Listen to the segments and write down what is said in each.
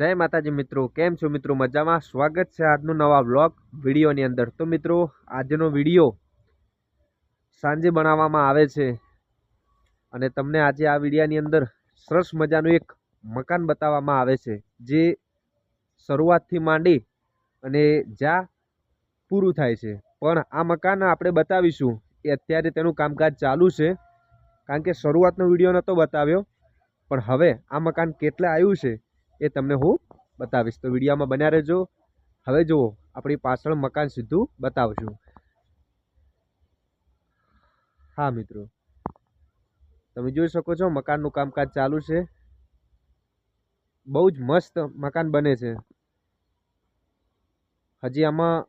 જય માતાજી મિત્રો, કેમ છો મિત્રો? મજામાં? સ્વાગત છે આજનો નવા બ્લોગ વિડીયોની અંદર. તો મિત્રો, આજનો વીડિયો સાંજે બનાવવામાં આવે છે અને તમને આજે આ વિડીયાની અંદર સરસ મજાનું એક મકાન બતાવવામાં આવે છે, જે શરૂઆતથી માંડી અને જ્યાં પૂરું થાય છે. પણ આ મકાન આપણે બતાવીશું. એ અત્યારે તેનું કામકાજ ચાલુ છે, કારણ કે શરૂઆતનો વીડિયો નહોતો બતાવ્યો. પણ હવે આ મકાન કેટલા આવ્યું છે એ તમને હું બતાવીશ. તો વિડીયોમાં બન્યા રહેજો. હવે જુઓ, આપણી પાછળ મકાન સીધું બતાવશું. હા, મિત્રો. તમે જોઈ શકો છો, મકાનનું કામકાજ ચાલુ છે. બહુ જ મસ્ત મકાન બને છે. હજી આમાં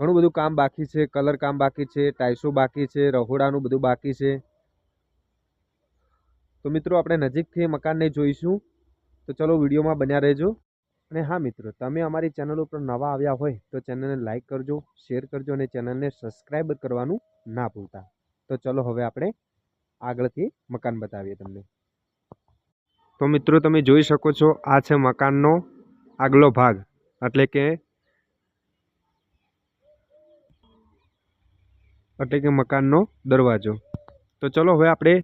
ઘણું બધું કામ બાકી છે. કલર કામ બાકી છે, ટાઇલ્સો બાકી છે, રહોડાનું બધું બાકી છે. તો મિત્રો, આપણે નજીકથી મકાનને જોઈશું. તો ચલો વિડીયોમાં બન્યા રહેજો. અને હા મિત્રો, તમે અમારી ચેનલ ઉપર નવા આવ્યા હોય તો ચેનલને લાઇક કરજો, શેર કરજો અને ચેનલને સબસ્ક્રાઈબ કરવાનું ના ભૂલતા. તો ચલો હવે આપણે આગળથી મકાન બતાવીએ તમને. તો મિત્રો, તમે જોઈ શકો છો આ છે મકાનનો આગલો ભાગ. એટલે કે એટલે કે મકાનનો દરવાજો. તો ચલો હવે આપણે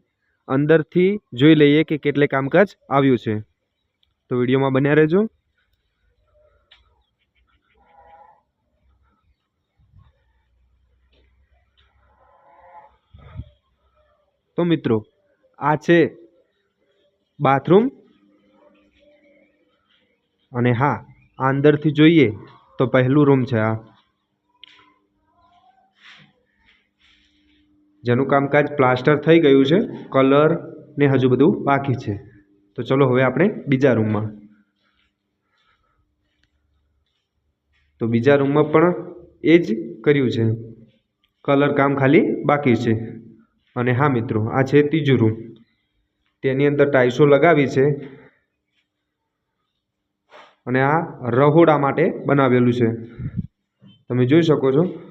અંદરથી જોઈ લઈએ કે કેટલે કામકાજ આવ્યું છે. તો વિડીયોમાં બન્યા રહેજો. તો મિત્રો, આ છે બાથરૂમ. અને હા અંદરથી જોઈએ તો પહેલું રૂમ છે આ. જેનું કામકાજ પ્લાસ્ટર થઈ ગયું છે, કલર ને હજુ બધું બાકી છે. તો ચલો હવે આપણે બીજા રૂમમાં. તો બીજા રૂમમાં પણ એ જ કર્યું છે. કલર કામ ખાલી બાકી છે. અને હા મિત્રો, આ છે ત્રીજું રૂમ. તેની અંદર ટાઇલ્સો લગાવી છે. અને આ રહોડા માટે બનાવેલું છે. તમે જોઈ શકો છો.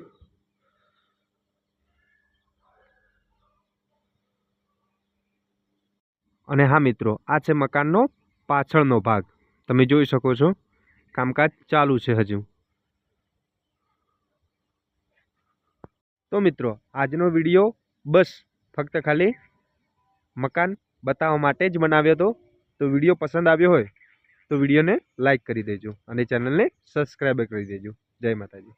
અને હા મિત્રો, આ છે મકાનનો પાછળનો ભાગ. તમે જોઈ શકો છો, કામકાજ ચાલુ છે હજુ. તો મિત્રો, આજનો વીડિયો બસ ફક્ત ખાલી મકાન બતાવવા માટે જ બનાવ્યો હતો. તો વીડિયો પસંદ આવ્યો હોય તો વિડીયોને લાઈક કરી દેજો અને ચેનલને સબસ્ક્રાઈબ કરી દેજો. જય માતાજી.